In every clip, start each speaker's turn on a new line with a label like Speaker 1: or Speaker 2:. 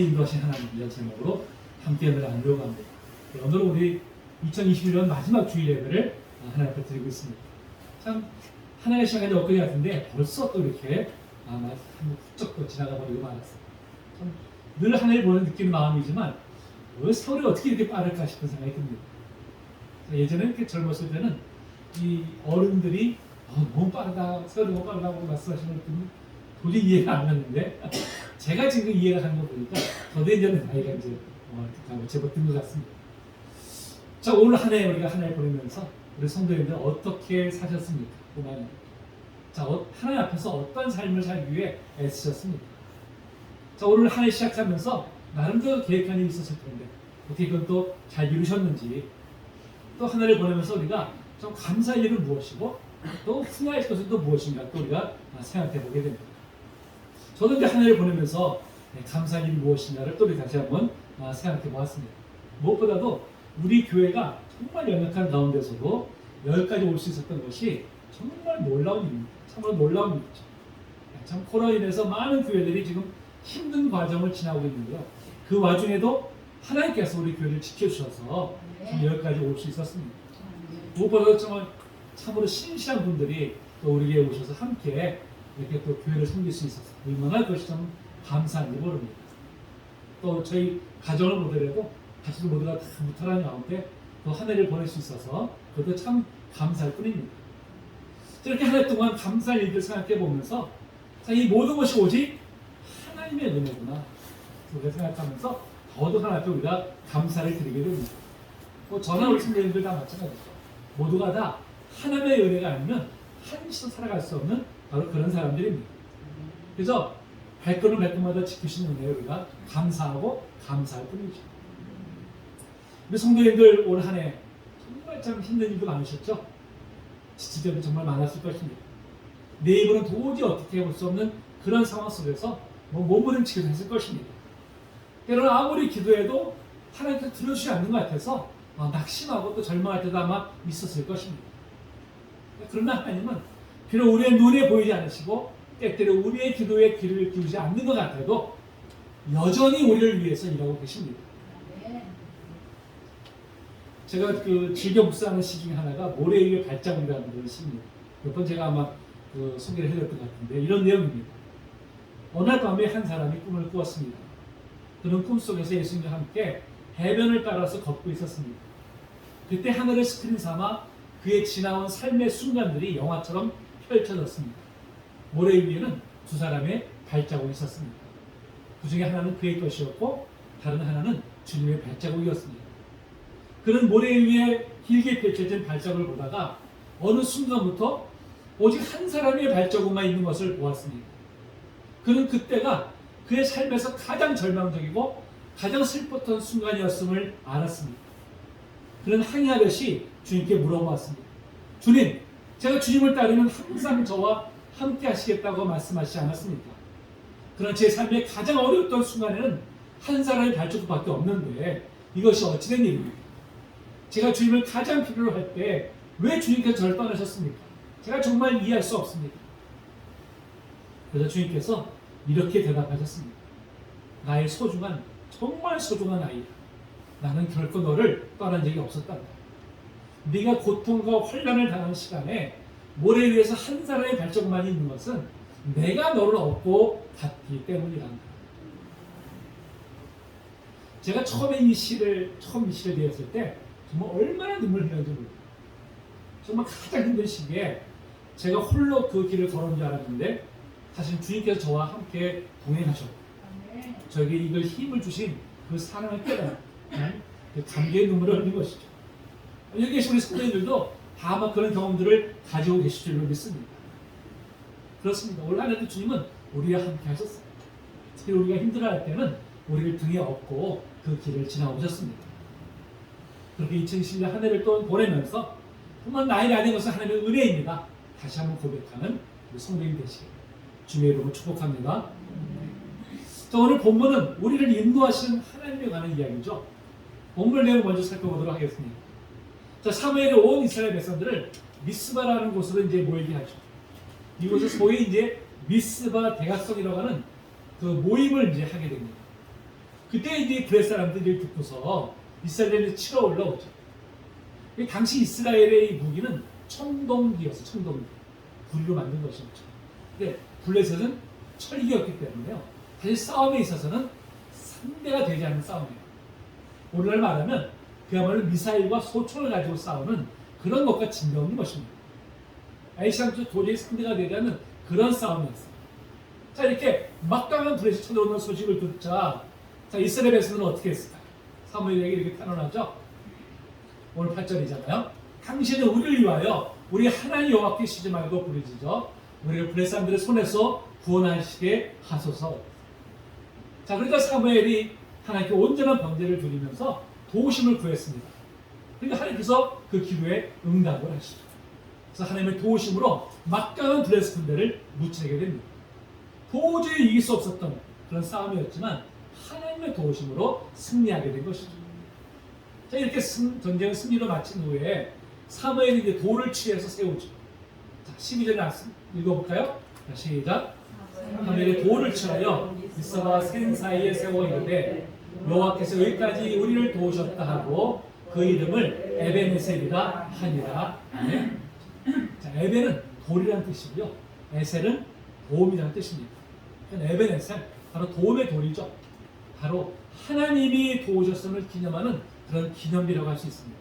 Speaker 1: 끝까지 인도하신 하나님이라는 제목으로 함께 나누려고 합니다. 네, 오늘은 우리 2021년 마지막 주일 예배를 하나님 앞에 드리고 있습니다. 참 하나의 시간이 엊그제 같은데 벌써 또 이렇게 아마 한 훌쩍 또 지나가 버리고 말았어요. 늘 하나를 보는 느끼는 마음이지만 왜 세월이 어떻게 이렇게 빠를까 싶은 생각이 듭니다. 예전에 이렇게 젊었을 때는 이 어른들이 어, 너무 빠르다, 세월이 너무 빠르다고 말씀하시는 걸 듣는 도저히 이해가 안 갔는데 제가 지금 이해가 가는 거 보니까 이제는 나이가 이제 어, 제법 든 것 같습니다. 자 오늘 한 해 우리가 한 해 보내면서 우리 성도님들 어떻게 사셨습니까? 그만 자 어, 하나님 앞에서 어떤 삶을 살기 위해 애쓰셨습니까? 자 오늘 한 해 시작하면서 나름대로 계획한 일이 있었을 텐데 어떻게 그건 또 잘 이루셨는지 또 하나를 보내면서 우리가 좀 감사할 일은 무엇이고 또 후회할 것은 또 무엇인가 또 우리가 생각해 보게 됩니다. 저도 이제 한 해를 보내면서 네, 감사할 일이 무엇인가를 또 다시 한번 아, 생각해 보았습니다. 무엇보다도 우리 교회가 정말 연약한 가운데서도 여기까지 올 수 있었던 것이 정말 놀라운 일입니다. 참으로 놀라운 일이죠. 네, 참 코로나로 인해서 많은 교회들이 지금 힘든 과정을 지나고 있는데요. 그 와중에도 하나님께서 우리 교회를 지켜주셔서 참 여기까지 올 수 있었습니다. 무엇보다도 정말 참으로 신실한 분들이 또 우리 교회에 오셔서 함께 이렇게 또 교회를 섬길 수 있어서 얼마나 그것이 좀 감사한지 모릅니다. 또 저희 가정을 보더라도 가족 모두가 다 무탈한 가운데 또한 해를 보낼 수 있어서 그것도 참 감사할 뿐입니다. 이렇게 한 해 동안 감사할 일들 생각해 보면서 자, 이 모든 것이 오직 하나님의 은혜구나. 그렇게 생각하면서 더더욱 하나님 우리가 감사를 드리게 됩니다. 뭐 저나 우리 선배님들 다 마찬가지죠. 모두가 다 하나님의 은혜가 아니면 한시도 살아갈 수 없는 바로 그런 사람들입니다. 그래서 발걸음 발걸음마다 지키시는 은혜에 우리가 감사하고 감사할 뿐이죠. 우리 성도님들 올 한 해 정말 참 힘든 일도 많으셨죠? 지칠 때도 정말 많았을 것입니다. 내 입으로는 도저히 어떻게 해볼 수 없는 그런 상황 속에서 뭐 몸부림치기도 했을 것입니다. 때로는 아무리 기도해도 하나님께서 들어주지 않는 것 같아서 어, 낙심하고 또 절망할 때도 아마 있었을 것입니다. 그러나 하나님은 비록 우리의 눈에 보이지 않으시고 때때로 우리의 기도에 귀를 기울이지 않는 것 같아도 여전히 우리를 위해서 일하고 계십니다. 제가 그 즐겨 묵상하는 시 중에 하나가 모래 위의 발자국이라는 그런 시입니다. 몇 번 제가 아마 그 소개를 해드렸던 것 같은데 이런 내용입니다. 어느 날 밤에 한 사람이 꿈을 꾸었습니다. 그는 꿈속에서 예수님과 함께 해변을 따라서 걷고 있었습니다. 그때 하늘을 스크린 삼아 그의 지나온 삶의 순간들이 영화처럼 펼쳐졌습니다. 모래 위에는 두 사람의 발자국이 있었습니다. 그 중에 하나는 그의 것이었고 다른 하나는 주님의 발자국이었습니다. 그는 모래 위에 길게 펼쳐진 발자국을 보다가 어느 순간부터 오직 한 사람의 발자국만 있는 것을 보았습니다. 그는 그때가 그의 삶에서 가장 절망적이고 가장 슬펐던 순간이었음을 알았습니다. 그는 항의하듯이 주님께 물어보았습니다. 주님, 제가 주님을 따르면 항상 저와 함께 하시겠다고 말씀하시지 않았습니까? 그런 제 삶의 가장 어려웠던 순간에는 한 사람의 발자국밖에 없는데 이것이 어찌된 일입니까? 제가 주님을 가장 필요로 할 때 왜 주님께서 저를 떠나셨습니까? 제가 정말 이해할 수 없습니다. 그래서 주님께서 이렇게 대답하셨습니다. 나의 소중한 정말 소중한 아이 나는 결코 너를 떠난 적이 없었다. 네가 고통과 혼란을 당한 시간에 모래 위에서 한 사람의 발자국만 있는 것은 내가 너를 얻고 갔기 때문이란다. 제가 처음에 이 시를 처음 이 시를 배웠을 때 정말 얼마나 눈물 흘렸는지 몰라요. 정말 가장 힘든 시기에 제가 홀로 그 길을 걸은 줄 알았는데 사실 주님께서 저와 함께 동행하셨고 저에게 이걸 힘을 주신 그 사랑을 깨달은 그 감개의 눈물을 흘린 것이죠. 여기 계신 우리 성도님들도 다 아마 그런 경험들을 가지고 계실 줄로 믿습니다. 그렇습니다. 올 한해도 주님은 우리와 함께 하셨어요. 특히 우리가 힘들어할 때는 우리를 등에 업고 그 길을 지나오셨습니다. 그렇게 2020년 한 해를 또 보내면서 정말 나이 아닌 것은 하나님의 은혜입니다. 다시 한번 고백하는 우리 성도님 되시길 주님의 이름으로 축복합니다. 자, 오늘 본문은 우리를 인도하시는 하나님에 관한 이야기죠. 본문 내용 먼저 살펴보도록 하겠습니다. 자, 사무엘이 온 이스라엘 백성들을 미스바라는 곳으로 이제 모이게 하죠. 이곳에 소위 이제 미스바 대각성이라고 하는 그 모임을 이제 하게 됩니다. 그때 이제 브레 사람들이 듣고서 이스라엘에 치러 올라오죠. 이 당시 이스라엘의 이 무기는 청동기였어, 청동기. 구리로 만든 것이었죠. 근데 블레셋은 철기였기 때문에요. 사실 싸움에 있어서는 상대가 되지 않는 싸움이에요. 오늘날 말하면 그야말로 미사일과 소총을 가지고 싸우는 그런 것과 진정한 것입니다. 아이시안도 도저히 상대가 되지 않는 그런 싸움이었어요. 자 이렇게 막강한 블레셋 쳐들어오는 소식을 듣자 자 이스라엘 백성은 어떻게 했을까요? 사무엘에게 이렇게 탄원하죠. 오늘 8절이잖아요. 당신은 우리를 위하여 우리 하나님 여호와께 쉬지 말고 부르짖어 우리를 블레 사람들의 손에서 구원하시게 하소서. 자 그러니까 사무엘이 하나님께 온전한 번제를 드리면서 도우심을 구했습니다. 그러니까 하나님께서 그 기도에 응답을 하시죠. 그래서 하나님의 도우심으로 막강한 블레스 군대를 무찌르게 됩니다. 도저히 이길 수 없었던 그런 싸움이었지만 하나님의 도우심으로 승리하게 된 것이죠. 자 이렇게 승, 전쟁을 승리로 마친 후에 사무엘이 이제 돌을 취해서 세우죠. 자 12절 읽어볼까요? 자, 시작. 사무엘이 돌을 취하여 미사와 센 사이에 세워 이르되 여호와께서 여기까지 우리를 도우셨다 하고 그 이름을 에베네셀이라 하니라. 아멘. 자, 에벤은 돌이라는 뜻이고요. 에셀은 도움이라는 뜻입니다. 에벤에셀 바로 도움의 돌이죠. 바로 하나님이 도우셨음을 기념하는 그런 기념비라고 할 수 있습니다.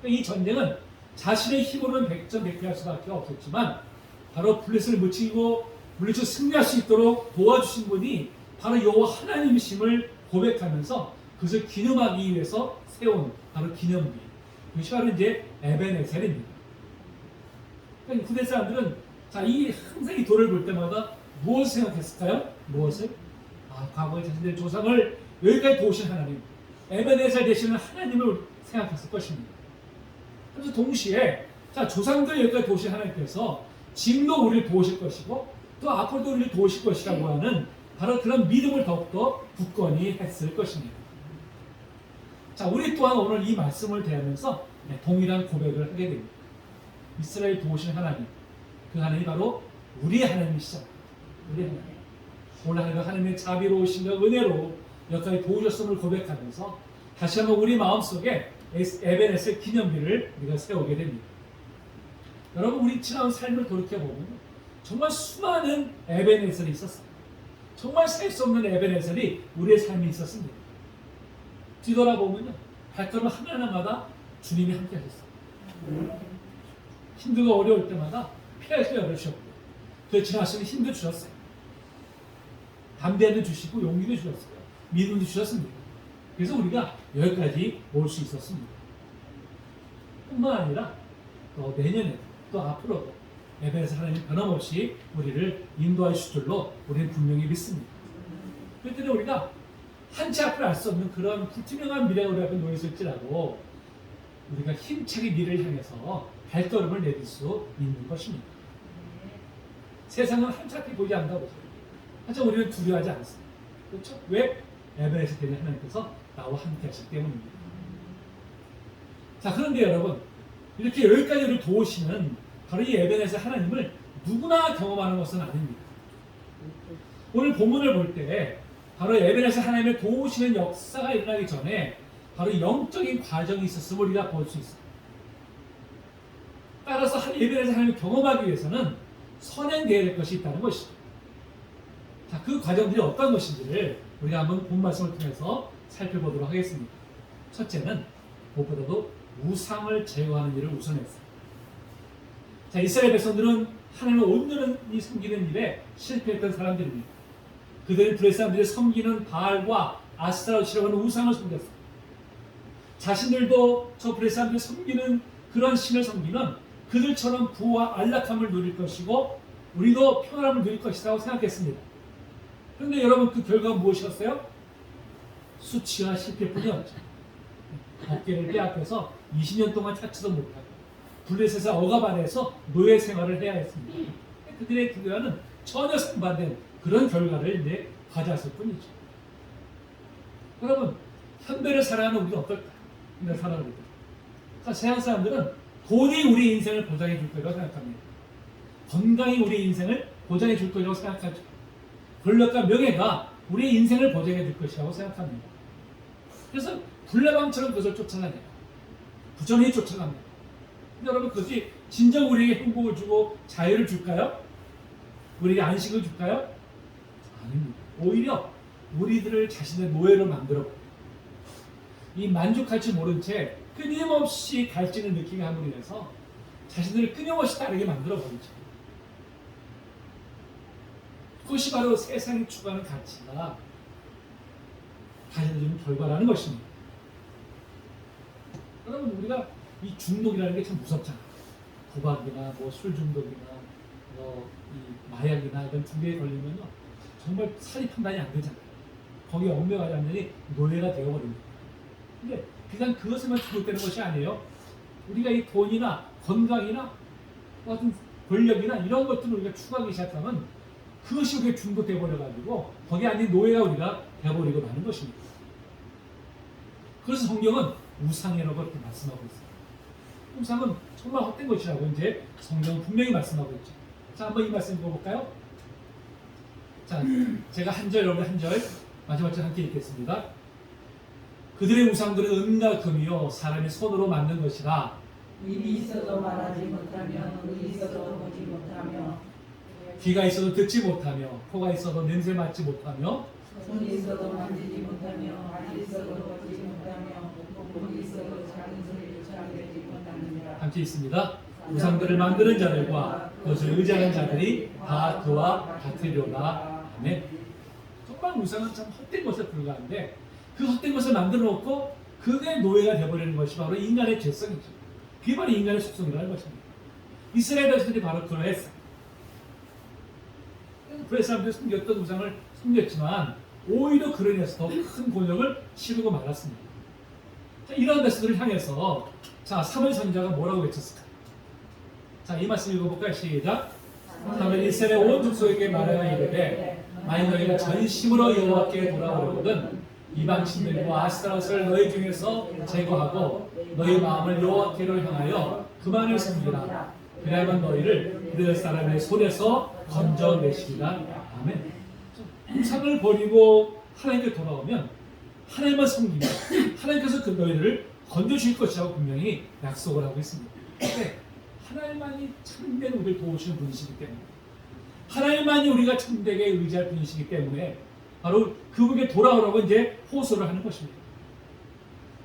Speaker 1: 그러니까 이 전쟁은 자신의 힘으로는 백전백패할 수밖에 없었지만 바로 블레셋을 묻히고 물리쳐 승리할 수 있도록 도와주신 분이 바로 여호와 하나님이심을 고백하면서 그것을 기념하기 위해서 세운 바로 기념비. 그것이 바로 이제 에벤에셀입니다. 그러니까 후대 사람들은 자, 이 항상 이 돌을 볼 때마다 무엇을 생각했을까요? 무엇을? 아, 과거의 자신들의 조상을 여기까지 도우신 하나님, 에베네셀 되시는 하나님을 생각했을 것입니다. 그래서 동시에 자 조상들 여기까지 도우신 하나님께서 지금도 우리를 도우실 것이고 또 앞으로도 우리를 도우실 것이라고 하는 바로 그런 믿음을 더욱더 굳건히 했을 것입니다. 자, 우리 또한 오늘 이 말씀을 대하면서 네, 동일한 고백을 하게 됩니다. 이스라엘 도우신 하나님, 그 하나님이 바로 우리 하나님이시죠. 우리 하나님. 오늘 하나님 하나님의 자비로우신과 은혜로 여기까지 도우셨음을 고백하면서 다시 한번 우리 마음속에 에베네스 기념비를 우리가 세우게 됩니다. 여러분 우리 지난 삶을 돌이켜보면 정말 수많은 에베네셀이 있었어요. 정말 셀 수 없는 에베네셀이 우리의 삶에 있었습니다. 뒤돌아보면요. 발걸음 하나하나마다 주님이 함께 하셨어요. 힘들고 어려울 때마다 피할수 열으셨고 그 지나시는 힘도 주셨어요. 담대함도 주시고 용기도 주셨어요. 믿음도 주셨습니다. 그래서 우리가 여기까지 올 수 있었습니다. 뿐만 아니라 또 내년에 또 앞으로 에베에서 하나님 변함없이 우리를 인도하실 줄로 우리는 분명히 믿습니다. 그랬더니 우리가 한치 앞을 알 수 없는 그런 불투명한 미래가 우리 앞에 놓여 있을지라도 우리가 힘차게 미래를 향해서 발걸음을 내딜 수 있는 것입니다. 세상은 한차게 보지 않는다고 하지만 우리는 두려워하지 않습니다. 그렇죠? 왜? 에베레스 되는 하나님께서 나와 함께 하시기 때문입니다. 자, 그런데 여러분, 이렇게 여기까지 우리를 도우시는 바로 이 에베레스 하나님을 누구나 경험하는 것은 아닙니다. 오늘 본문을 볼 때 바로 에베레스 하나님의 도우시는 역사가 일어나기 전에 바로 영적인 과정이 있었음을 우리가 볼 수 있습니다. 따라서 한 예배에서 하나님을 경험하기 위해서는 선행되어야 될 것이 있다는 것이죠. 자, 그 과정들이 어떤 것인지를 우리가 한번 본 말씀을 통해서 살펴보도록 하겠습니다. 첫째는 무엇보다도 우상을 제거하는 일을 우선했어요. 자, 이스라엘 백성들은 하나님을 온전히 섬기는 일에 실패했던 사람들입니다. 그들은 브레 사람들이 섬기는 바알과 아스타로시라고 하는 우상을 섬겼어요. 자신들도 저 브레 사람들이 섬기는 그런 신을 섬기면 그들처럼 부와 안락함을 누릴 것이고 우리도 평안함을 누릴 것이라고 생각했습니다. 그런데 여러분 그 결과가 무엇이었어요? 수치와 실패뿐이었죠. 어깨를 빼앗겨서 20년 동안 찾지도 못하고 블레셋에서 억압 안에서 노예 생활을 해야 했습니다. 그들의 기도와는 전혀 상반된 그런 결과를 이제 가져왔을 뿐이죠. 여러분 현대를 살아가는 우리가 어떨까? 현대 살아가는 우리. 세상 사람들은 돈이 우리 인생을 보장해 줄 거라고 생각합니다. 건강이 우리 인생을 보장해 줄 거라고 생각하죠. 권력과 명예가 우리 인생을 보장해 줄 것이라고 생각합니다. 그래서 불나방처럼 그것을 쫓아다녀요. 부정히 쫓아갑니다. 근데 여러분 그것이 진정 우리에게 행복을 주고 자유를 줄까요? 우리에게 안식을 줄까요? 아닙니다. 오히려 우리들을 자신의 노예로 만들어 이 만족할 줄 모른 채 끊임없이 갈증을 느끼게 함으로 인해서 자신들을 끊임없이 따르게 만들어 버리죠. 그것이 바로 세상이 추구하는 가치가 가져다 결과라는 것입니다. 여러분 우리가 이 중독이라는 게 참 무섭잖아요. 도박이나 뭐 술 중독이나 뭐이 마약이나 이런 두 개에 걸리면요 정말 살이 판단이 안 되잖아요. 거기에 얽매가지 않으니 노예가 되어버립니다. 근데 그냥 그것에만 중독되는 것이 아니에요. 우리가 이 돈이나 건강이나 어떤 권력이나 이런 것들을 우리가 추구하기 시작하면 그것이 우리가 중독돼 버려가지고 거기에 아닌 노예가 우리가 되어버리고 마는 것입니다. 그래서 성경은 우상이라고 이렇게 말씀하고 있어요. 우상은 정말 헛된 것이라고 이제 성경은 분명히 말씀하고 있죠. 자, 한번 이 말씀 읽어볼까요? 자, 제가 한 절, 여러분 한 절, 마지막 절 함께 읽겠습니다. 그들의 우상들은 은과 금이요 사람이 손으로 만든 것이라
Speaker 2: 입이 있어도 말하지 못하며 눈이 있어도 보지 못하며
Speaker 1: 귀가 있어도 듣지 못하며 코가 있어도 냄새 맡지 못하며
Speaker 2: 손이 있어도 만지지 못하며 발이 있어도 걷지 못하며 목이 있어도 작은 소리조차 내지 못하느니라
Speaker 1: 함께 있습니다. 우상들을 만드는 자들과 그것을 의지하는 자들이 다 그와 같으려나 아멘. 정말 우상은 참 헛된 것에 불과한데 그 헛된 것을 만들어 놓고 그게 노예가 되어버리는 것이 바로 인간의 죄성이죠. 그게 바로 인간의 속성이라는 것입니다. 이스라엘 백성들이 바로 그러했어요. 그레 사람들이 숨겼던 우상을 숨겼지만 오히려 인해서 더큰 곤욕을 치르고 말았습니다. 자, 이런 백성들을 향해서 자 사무엘 선지자가 뭐라고 외쳤을까? 자 이 말씀 읽어볼까요? 시작. 사무엘 이스라엘 온 족속에게 말하여 이르되 만일 너희가 전심으로 여호와께 돌아오려거든 이방 신들과 아스타롯을 너희 중에서 제거하고 너희 마음을 여호와께로 향하여 그만을 섬기라. 그래야만 너희를 그들 사람의 손에서 건져내시리라. 아멘. 우상을 버리고 하나님께 돌아오면 하나님만 섬기면 하나님께서 그 너희를 건져주실 것이라고 분명히 약속을 하고 있습니다. 근데 하나님만이 참된 우리를 도우시는 분이시기 때문에 하나님만이 우리가 참되게 의지할 분이시기 때문에 바로 그분에게 돌아오라고 이제 호소를 하는 것입니다.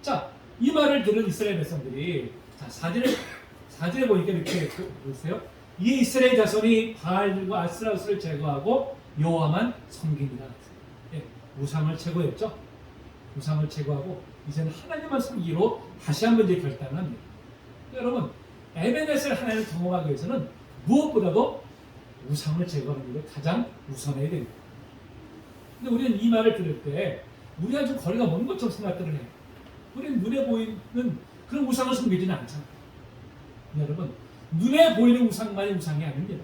Speaker 1: 자, 이 말을 들은 이스라엘 백성들이 자, 사절에 사절에 보니까 이렇게 그- 보세요. 이 이스라엘 자손이 바알과 아스라스를 제거하고 여호와만 섬깁니다. 예, 우상을 제거했죠. 우상을 제거하고 이제는 하나님만 섬기로 다시 한번 이제 결단을 합니다. 여러분, 에베넷을 하나님을 경험하기 위해서는 무엇보다도 우상을 제거하는 것을 가장 우선해야 됩니다. 근데 우리는 이 말을 들을 때 우리가 좀 거리가 먼 것처럼 생각들을 해요. 우리는 눈에 보이는 그런 우상을 섬기지는 않잖아요. 여러분, 눈에 보이는 우상만이 우상이 아닙니다.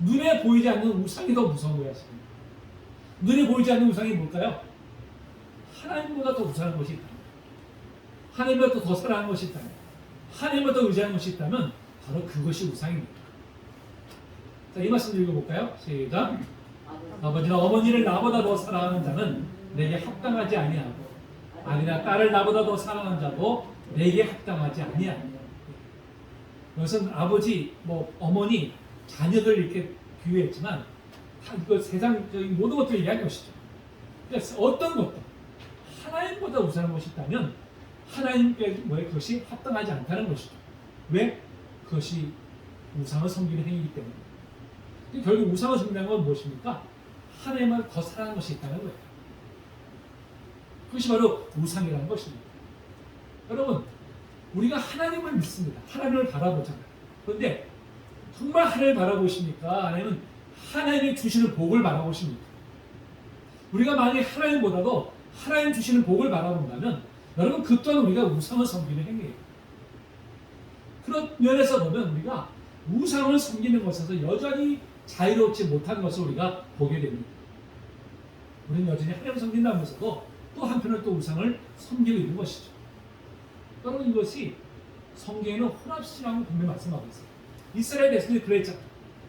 Speaker 1: 눈에 보이지 않는 우상이 더 무서운 거야, 지금. 눈에 보이지 않는 우상이 뭘까요? 하나님보다 더 우상한 것이 있다. 하나님보다 더 사랑하는 것이 있다. 하나님보다 더 의지하는 것이 있다면 바로 그것이 우상입니다. 자, 이 말씀 읽어볼까요? 시작. 아버지나 어머니를 나보다 더 사랑하는 자는 내게 합당하지 아니하고 아니나 딸을 나보다 더 사랑하는 자도 내게 합당하지 아니하니 이것은 아버지, 뭐 어머니, 자녀들 이렇게 비유했지만 다 이거 세상적인 모든 것들을 얘기한 것이죠. 그래서 어떤 것도 하나님보다 우선한 것이 있다면 하나님께 왜 그것이 합당하지 않다는 것이죠. 왜? 그것이 우상을 섬기는 행위이기 때문에. 결국 우상을 섬기는 건 무엇입니까? 하나님을 더 사랑하는 것이 있다는 거예요. 그것이 바로 우상이라는 것입니다. 여러분, 우리가 하나님을 믿습니다. 하나님을 바라보잖아요. 그런데 정말 하나님을 바라보십니까? 아니면 하나님이 주시는 복을 바라보십니까? 우리가 만약에 하나님보다도 하나님 주시는 복을 바라본다면 여러분 그 또한 우리가 우상을 섬기는 행위예요. 그런 면에서 보면 우리가 우상을 섬기는 것에서 여전히 자유롭지 못한 것을 우리가 보게 됩니다. 우리는 여전히 하나님을 섬긴다면서도 또 한편으로 또 우상을 섬기고 있는 것이죠. 여러분 이것이 성경에는 혼합시라고 분명히 말씀하고 있어요. 이스라엘 백성들이 그랬잖아요.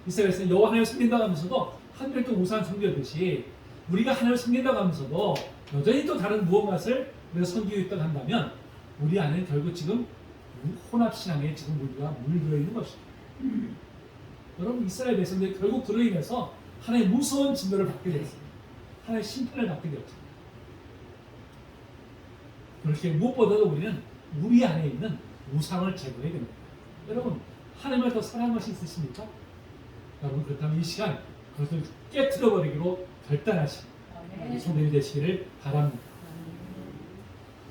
Speaker 1: 이스라엘 백성이 여호와 하면서도 한편에 또 우상을 섬기듯이 우리가 하나님을 섬긴다고 하면서도 여전히 또 다른 무언가를 그래서 선교육도 한다면 우리 안에 결국 지금 혼합 신앙에 지금 우리가 물들어 있는 것이죠. 여러분 이스라엘 백성들이 결국 그로 인해서 하나의 무서운 진노를 받게 되었습니다. 하나의 심판을 받게 되었죠. 그렇게 무엇보다도 우리는 우리 안에 있는 우상을 제거해야 됩니다. 여러분 하나님을 더 사랑하는 것이 있으십니까? 여러분 그렇다면 이 시간 그것을 깨뜨려 버리기로 결단하신 우리 성도이 되시기를 바랍니다.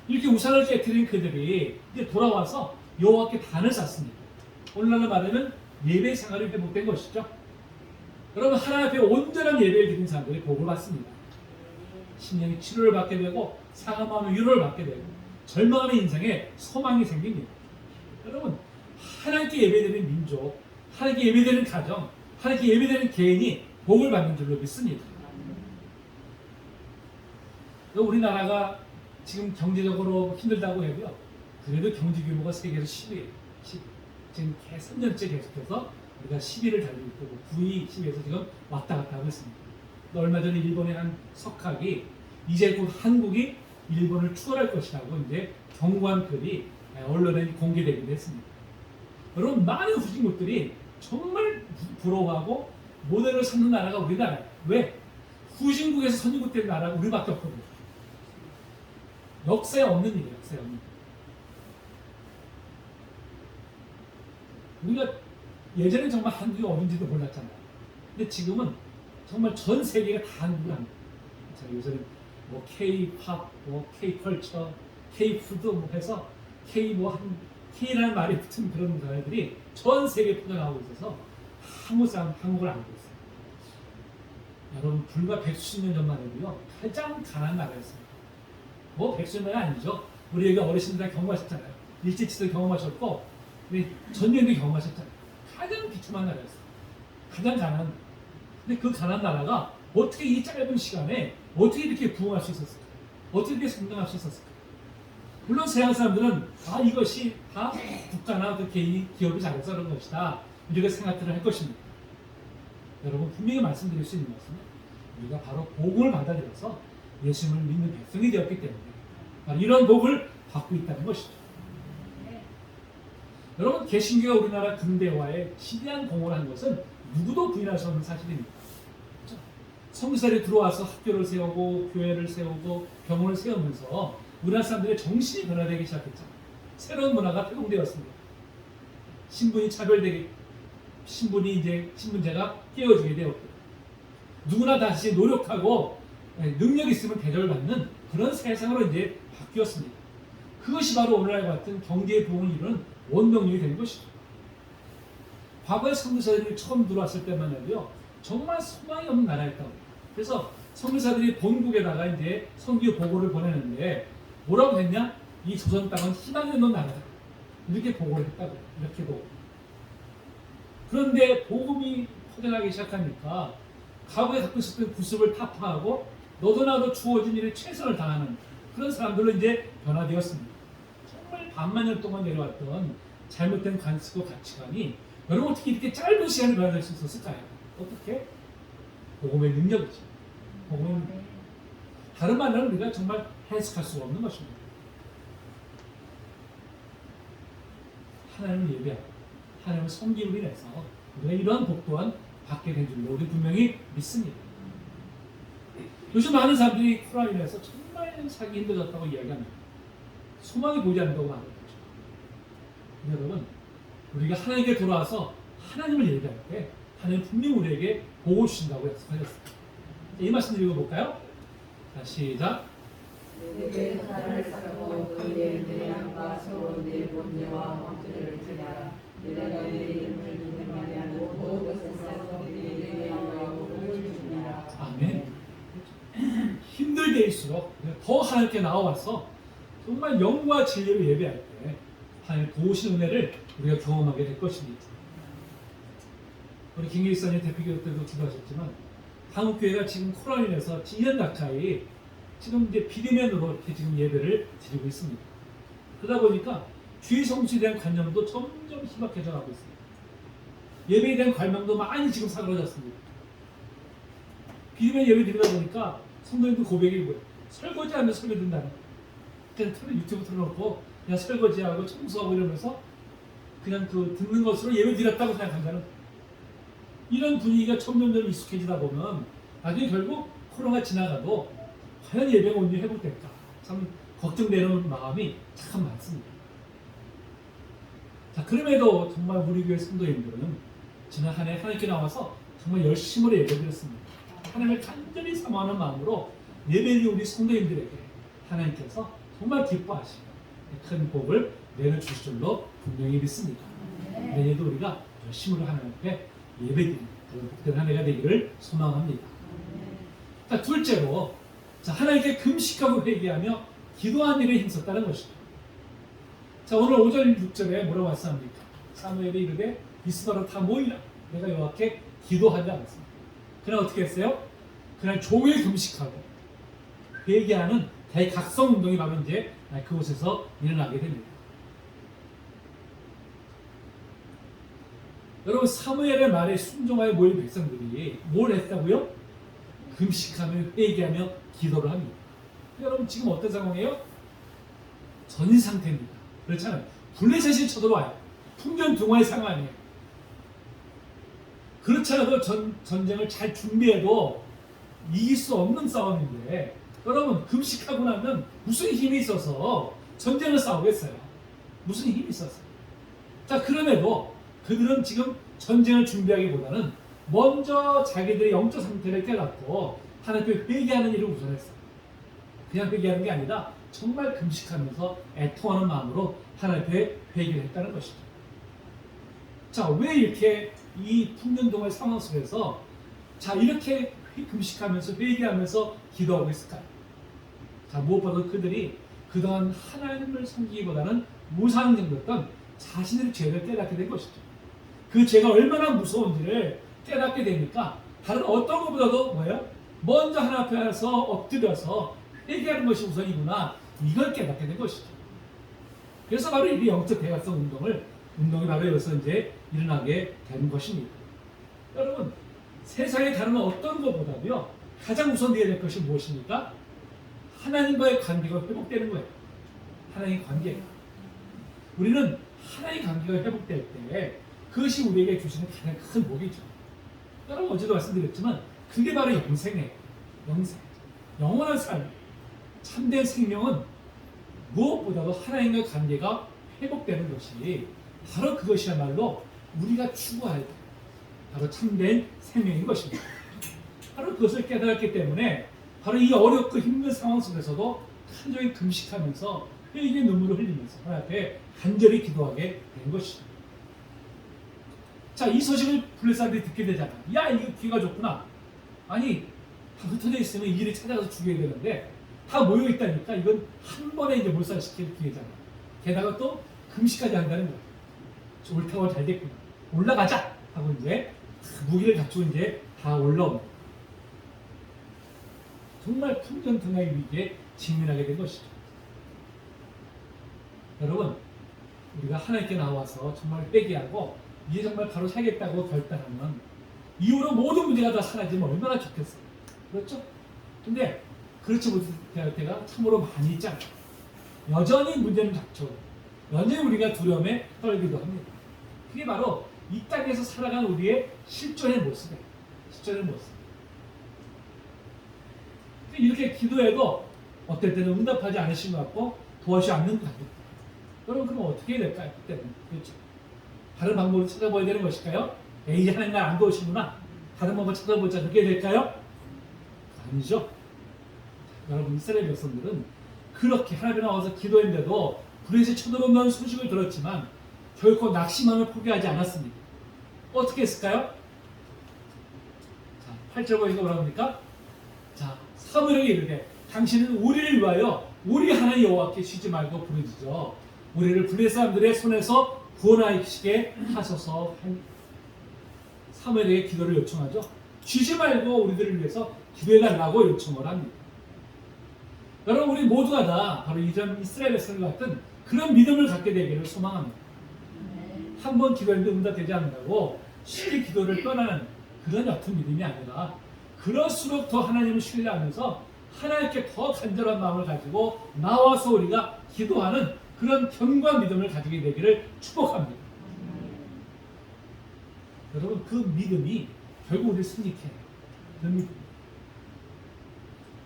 Speaker 1: 이렇게 우상을 깨뜨린 그들이 이제 돌아와서 여호와께 단을 쌓습니다. 오늘날로 말하면 예배 생활이 회복된 것이죠. 여러분 하나님 앞에 온전한 예배를 드린 사람들이 복을 받습니다. 심령이 치료를 받게 되고 상함하면 위로를 받게 되고 절망하는 인생에 소망이 생깁니다. 여러분 하나님께 예배드리는 민족, 하나님께 예배드리는 가정, 하나님께 예배드리는 개인이 복을 받는 줄로 믿습니다. 우리나라가 지금 경제적으로 힘들다고 해도요. 그래도 경제 규모가 세계에서 10위에요. 10. 지금 개 3년째 계속해서 우리가 10위를 달리고 있고 9위, 10위에서 지금 왔다 갔다 하고 있습니다. 또 얼마 전에 일본의 한 석학이 이제 곧 한국이 일본을 추월할 것이라고 이제 경고한 글이 언론에 공개되기도 했습니다. 여러분 많은 후진국들이 정말 부러워하고 모델을 삼는 나라가 우리나라예요. 왜? 후진국에서 선진국 된 나라가 우리밖에 없거든요. 역사에 없는 일이에요. 역사에 없는 일. 우리가 예전에 정말 한국이 어딘지도 몰랐잖아요. 근데 지금은 정말 전 세계가 다 한국을 합니다. 자, 요새는 뭐 K-팝, 뭐 K-컬처, K-푸드 뭐 해서 K 뭐 한 K라는 말이 붙은 그런 나라들이 전 세계에 퍼져나오고 있어서 한국 사람 한국을 알고 있어요. 여러분 불과 1수십 년 전만 해도요 가장 가난한 나라였습니다. 뭐 백수는 아니죠. 우리 여기 어르신들 다 경험하셨잖아요. 일제시대 경험하셨고 우리 전쟁도 경험하셨잖아요. 가장 비참한 나라였어요. 가장 가난. 근데 그 가난 나라가 어떻게 이 짧은 시간에 어떻게 이렇게 부흥할 수 있었을까? 어떻게 이렇게 성장할 수 있었을까? 물론 서양 사람들은 아 이것이 다 국가나 그 개인 기업이 잘해서 그런 것이다 이렇게 생각들을 할 것입니다. 여러분 분명히 말씀드릴 수 있는 것은 우리가 바로 복음을 받아들여서 예수님을 믿는 백성이 되었기 때문에 이런 복을 받고 있다는 것이죠. 여러분 개신교가 우리나라 근대화에 지대한 공헌을 한 것은 누구도 부인할 수 없는 사실입니다. 그렇죠? 성사들이 들어와서 학교를 세우고 교회를 세우고 병원을 세우면서 우리나라 사람들의 정신이 변화되기 시작했죠. 새로운 문화가 태동되었습니다. 신분이 차별되기 신분이 이제 신분제가 깨어지게 되었고 누구나 다시 노력하고 예, 능력 있으면 대접을 받는 그런 세상으로 이제 바뀌었습니다. 그것이 바로 오늘날 같은 경제의 부흥을 이루는 원동력이 된 것이죠. 과거에 선교사들이 처음 들어왔을 때만 해도요, 정말 소망이 없는 나라였다고. 그래서 선교사들이 본국에다가 이제 선교 보고를 보내는데 뭐라고 했냐? 이 조선 땅은 희망이 없는 나라다. 이렇게 보고를 했다고. 이렇게 보고. 그런데 복음이 퍼져나기 시작하니까 과거에 갖고 있었던 구습을 타파하고 너도 나도 주어진 일에 최선을 다하는 그런 사람들로 이제 변화되었습니다. 정말 반만 년 동안 내려왔던 잘못된 관습과 가치관이 여러분 어떻게 이렇게 짧은 시간에 변화될 수 있었을까요? 어떻게? 복음의 능력이죠. 복음은 다른 말로는 우리가 정말 해석할 수가 없는 것입니다. 하나님을 예배하고 하나님을 섬김으로 인해서 우리가 이러한 복 또한 받게 된 줄로 우리 분명히 믿습니다. 요즘 많은 사람들이 코로나 인해서 정말 살기 힘들어졌다고 이야기합니다. 소망이 보이지 않는다고 말하는 거죠. 여러분, 우리가 하나님께 돌아와서 하나님을 예배할 때 하나님 분명 우리에게 복을 주신다고 약속하셨습니다. 이 말씀 읽어볼까요? 자, 시작.
Speaker 2: 내게 나를 쌓고 그의 내 양과 서로 내 본녀와 왕들을 지나라 내가 내 이름을 믿음하면 모든 세상에 내 양과 복을 주니라
Speaker 1: 아멘. 때일수록 더 하나님께 나와서 정말 영과 진리로 예배할 때 하나님 도우신 은혜를 우리가 경험하게 될 것입니다. 우리 김길선님 대표교육 때도 기도하셨지만 한국교회가 지금 코로나로 인해서 2년 가까이 지금 이제 비대면으로 이렇게 지금 예배를 드리고 있습니다. 그러다 보니까 주의 성수에 대한 관념도 점점 희박해져 가고 있습니다. 예배에 대한 관념도 많이 지금 사그러졌습니다. 비대면 예배 드리다 보니까 성도님들 고백이 뭐예요? 설거지 하면서 설교 든다는 거예요. 그냥 틀어 유튜브 틀어놓고 그냥 설거지하고 청소하고 이러면서 그냥 그 듣는 것으로 예배 드렸다고 생각한다는. 이런 분위기가 점점점 익숙해지다 보면 나중에 결국 코로나 지나가도 과연 예배가 언제 회복될까 참 걱정되는 마음이 참 많습니다. 자 그럼에도 정말 우리 교회 성도님들은 지난 한 해 하나님께 나와서 정말 열심으로 예배드렸습니다. 하나님을 간절히 사모하는 마음으로 예배드린 우리 성도님들에게 하나님께서 정말 기뻐하시고 큰 복을 내려주실 줄로 분명히 믿습니다. 내년도 우리가 열심으로 하나님 앞에 예배드리는 그런 복된 한 해가 되기를 소망합니다. 자, 둘째로 자, 하나님께 금식하고 회개하며 기도한 일에 힘썼다는 것이죠. 자, 오늘 5절 6절에 뭐라고 말씀합니까? 사무엘이 이르되 이스라엘 다 모이라 내가 여호와께 기도하지 않았습니다. 그날 어떻게 했어요? 그날 종일 금식하고 회개하는 대각성 운동이 바로 이제 그곳에서 일어나게 됩니다. 여러분 사무엘의 말에 순종하여 모인 백성들이 뭘 했다고요? 금식하며 회개하며 기도를 합니다. 여러분 지금 어떤 상황이에요? 전인 상태입니다. 그렇잖아요. 블레셋이 쳐들어와요. 풍전등화의 상황이에요. 그렇지 않아도 전, 전쟁을 잘 준비해도 이길 수 없는 싸움인데 여러분 금식하고 나면 무슨 힘이 있어서 전쟁을 싸우겠어요? 무슨 힘이 있었어요? 자 그럼에도 그들은 지금 전쟁을 준비하기보다는 먼저 자기들의 영적 상태를 깨닫고 하나님께 회개하는 일을 우선했어요. 그냥 회개하는 게 아니라 정말 금식하면서 애통하는 마음으로 하나님께 회개를 했다는 것이죠. 자, 왜 이렇게 이 풍년동의 상황 속에서 자 이렇게 금식하면서 회개하면서 기도하고 있을까요? 자, 무엇보다 그들이 그동안 하나님을 섬기기보다는 무상정됐던 자신의 죄를 깨닫게 된 것이죠. 그 죄가 얼마나 무서운지를 깨닫게 되니까 다른 어떤 것보다도 뭐예요? 먼저 하나 앞에서 엎드려서 회개하는 것이 우선이구나 이걸 깨닫게 된 것이죠. 그래서 바로 이 영적 대각성 운동을 운동이 바로 여기서 이제 일어나게 된 것입니다. 여러분 세상의 다른 어떤 것보다도요 가장 우선되어야 될 것이 무엇입니까? 하나님과의 관계가 회복되는 거예요. 하나님 관계. 우리는 하나님 관계가 회복될 때 그것이 우리에게 주시는 가장 큰 복이죠. 여러분 어제도 말씀드렸지만 그게 바로 영생이에요. 영생. 영원한 삶. 참된 생명은 무엇보다도 하나님과 관계가 회복되는 것이 바로 그것이야말로 우리가 추구할 때 바로 참된 생명인 것입니다. 바로 그것을 깨달았기 때문에 바로 이 어렵고 힘든 상황 속에서도 간절히 금식하면서 회개의 눈물을 흘리면서 하나님 앞에 간절히 기도하게 된 것이죠. 자, 이 소식을 블레 사람들이 듣게 되잖아. 야, 이거 기회가 좋구나. 아니, 다 흩어져 있으면 이 일을 찾아가서 죽여야 되는데 다 모여 있다니까 이건 한 번에 이제 몰살시킬 기회잖아. 게다가 또 금식까지 한다는 거야. 옳다고 잘 됐구나. 올라가자 하고 이제 무기를 갖추고 이제 다 올라옵니다. 정말 풍전등화의 위기에 직면하게 된 것이죠. 여러분, 우리가 하나님께 나와서 정말 회개하고 이제 정말 바로 살겠다고 결단하면 이후로 모든 문제가 다 사라지면 얼마나 좋겠어요. 그렇죠? 근데 그렇지 못할 때가 참으로 많이 있잖아요. 여전히 문제는 닥쳐. 여 전히 우리가 두려움에 떨기도 합니다. 그게 바로 이 땅에서 살아가는 우리의 실존의 모습이에요. 실존의 모습. 이렇게 기도해도 어떨 때는 응답하지 않으신 것 같고 도와주지 않는 것 같아요. 여러분 그럼 어떻게 해야 될까요? 그때는 그렇죠. 다른 방법을 찾아봐야 되는 것일까요? 에이 하나님 날안 도우시구나. 다른 방법 찾아보자. 그렇게 될까요? 아니죠. 여러분 이스라엘 백성들은 그렇게 하나님 나와서 기도했는데도 불에서 쳐들어온다는 소식을 들었지만 결코 낙심함을 포기하지 않았습니다. 어떻게 했을까요? 자, 8절 보니까 뭐라 합니까? 자, 사무엘에게 이르되 당신은 우리를 위하여 우리 하나님 여호와께 쉬지 말고 부르짖어 우리를 블레 사람들의 손에서 구원하시게 하소서 사무엘에게 기도를 요청하죠. 쉬지 말고 우리들을 위해서 기도해 달라고 요청을 합니다. 여러분 우리 모두가 다 바로 이전 이스라엘 백성들 같은 그런 믿음을 갖게 되기를 소망합니다. 한 번 기도했는데 응답되지 않는다고 쉽게 기도를 떠나는 그런 옅은 믿음이 아니라 그럴수록 더 하나님을 신뢰하면서 하나님께 더 간절한 마음을 가지고 나와서 우리가 기도하는 그런 견고한 믿음을 가지게 되기를 축복합니다. 여러분 그 믿음이 결국 우리 승리케 해요. 그.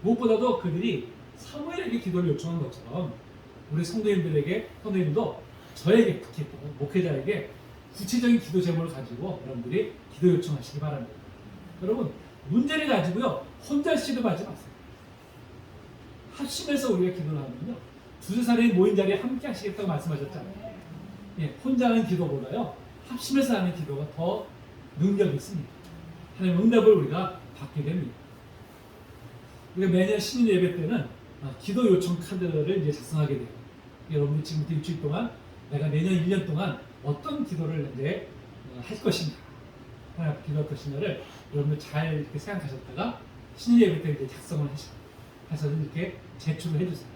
Speaker 1: 무엇보다도 그들이 사무엘에게 기도를 요청한 것처럼 우리 성도님들에게 성도님도 저에게 특히 또 목회자에게 구체적인 기도 제목을 가지고 여러분들이 기도 요청하시기 바랍니다. 여러분 문제를 가지고요 혼자 시도하지 마세요. 합심해서 우리가 기도를 하면요 두세 사람이 모인 자리에 함께 하시겠다고 말씀하셨잖아요. 예, 혼자 하는 기도보다요 합심해서 하는 기도가 더 능력이 있습니다. 하나님 응답을 우리가 받게 됩니다. 우리가 매년 신인 예배 때는 아, 기도 요청 카드를 이제 작성하게 돼요. 여러분들 지금부터 일주일 동안 내가 내년 1년 동안 어떤 기도를 이제 어, 할 것인가, 하나님 앞에 기도할 것인가를 여러분들 잘 이렇게 생각하셨다가 신인 예배 때 이제 작성을 해서 이렇게 제출을 해주세요.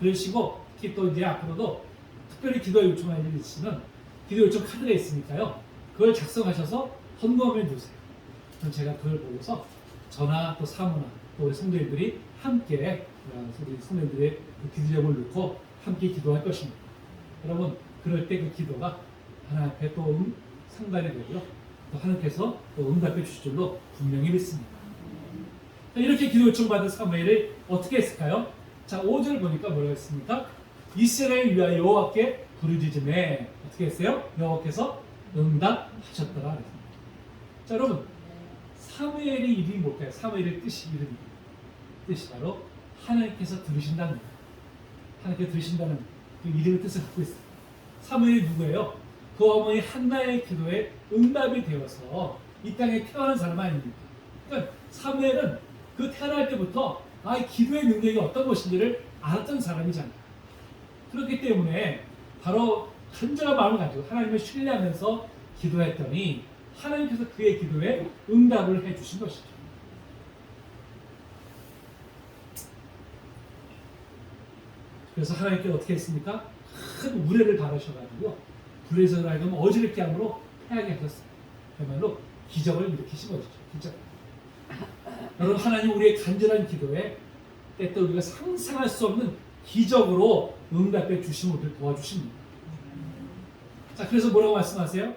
Speaker 1: 그러시고 특히 또 이제 앞으로도 특별히 기도 요청할 일이 있으면 기도 요청 카드가 있으니까요. 그걸 작성하셔서 헌금함에 두세요. 그럼 제가 그걸 보고서 저나 또 사모나 또 우리 성도님들이 함께 어, 성도님들의 그 기도 제목을 넣고 함께 기도할 것입니다. 여러분 그럴 때 그 기도가 하나님 앞에 또 음, 상달이 되고요. 또 하나님께서 또 응답해 주실 줄로 분명히 믿습니다. 자, 이렇게 기도 요청받은 사무엘이 어떻게 했을까요? 자, 5절 보니까 뭐라고 했습니까? 이스라엘 위하여 여호와께 부르짖음에 어떻게 했어요? 여호와께서 응답하셨더라 그랬습니다. 자, 여러분 사무엘의 이름이 뭘까요? 사무엘의 뜻이 이름이 뜻이 바로 하나님께서 들으신다는 거예요. 하나님께서 들으신다는 그 이름의 뜻을 갖고 있어요. 사무엘이 누구예요? 그 어머니 한나의 기도에 응답이 되어서 이 땅에 태어난 사람 아닙니까? 그러니까 사무엘은 그 태어날 때부터 아, 이 기도의 능력이 어떤 것인지를 알았던 사람이잖아요. 그렇기 때문에 바로 간절한 마음을 가지고 하나님을 신뢰하면서 기도했더니 하나님께서 그의 기도에 응답을 해주신 것이죠. 그래서 하나님께 어떻게 했습니까? 큰 우레를 바르셔가지고 불에서 하여금 어지럽게 함으로 패하게 하셨어요. 그야말로 기적을 일으키신 것이죠. 기적. 여러분 하나님 우리의 간절한 기도에 때때 우리가 상상할 수 없는 기적으로 응답해 주심을 우리를 도와주십니다. 자 그래서 뭐라고 말씀하세요?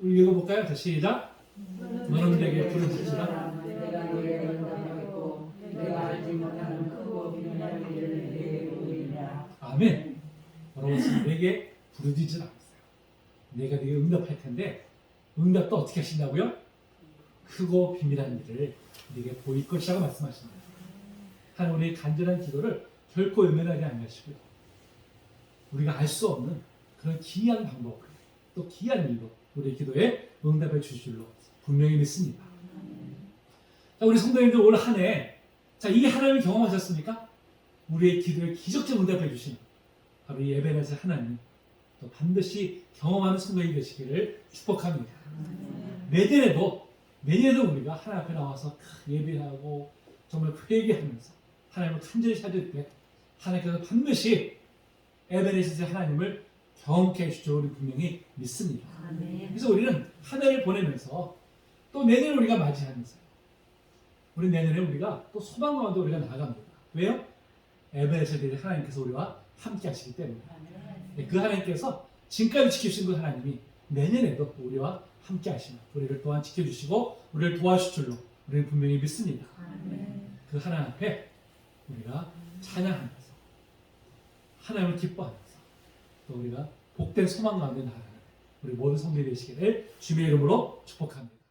Speaker 1: 우리 읽어볼까요? 자 시작. 너는 내게 부르짖으라.
Speaker 2: 내가 너에게 응답하겠고 내가 알지 못하는 크고 비밀한 일을 내게
Speaker 1: 아멘. 여러분 내게 부르짖으라. 내가 네게 응답할 텐데 응답도 어떻게 하신다고요? 크고 비밀한 일을 네게 보일 것이라고 말씀하십니다. 하나님 우리의 간절한 기도를 결코 외면하지 않으시고요. 우리가 알 수 없는 그런 기이한 방법, 또 기이한 일로 우리의 기도에 응답해 주실 줄로 분명히 믿습니다. 자, 우리 성도님들 올 한 해, 자, 이 하나님을 경험하셨습니까? 우리의 기도에 기적적 응답해 주신 바로 이 예배에서 하나님 또 반드시 경험하는 성도이 되시기를 축복합니다. 내년에도 내년에도 우리가 하나님 앞에 나와서 예배하고 정말 회개하면서 하나님을 간절히 찾을 때 하나님께서 반드시 에베레스의 하나님을 경험케 해주실 줄 우리 분명히 믿습니다. 그래서 우리는 한 해를 보내면서 또 내년을 우리가 맞이하면서 우리 내년에 우리가 또 소망 가운데 우리가 나아갑니다. 왜요? 에베레스의 하나님께서 우리와 함께 하시기 때문에 네, 그 하나님께서 지금까지 지키신 그 하나님이 내년에도 우리와 함께 하시며 우리를 또한 지켜주시고 우리를 도와주실 줄로 우리는 분명히 믿습니다. 그 하나님 앞에 우리가 찬양하면서 하나님을 기뻐하면서 또 우리가 복된 소망 가운데 나아가는 우리 모든 성도이 되시기를 주님의 이름으로 축복합니다.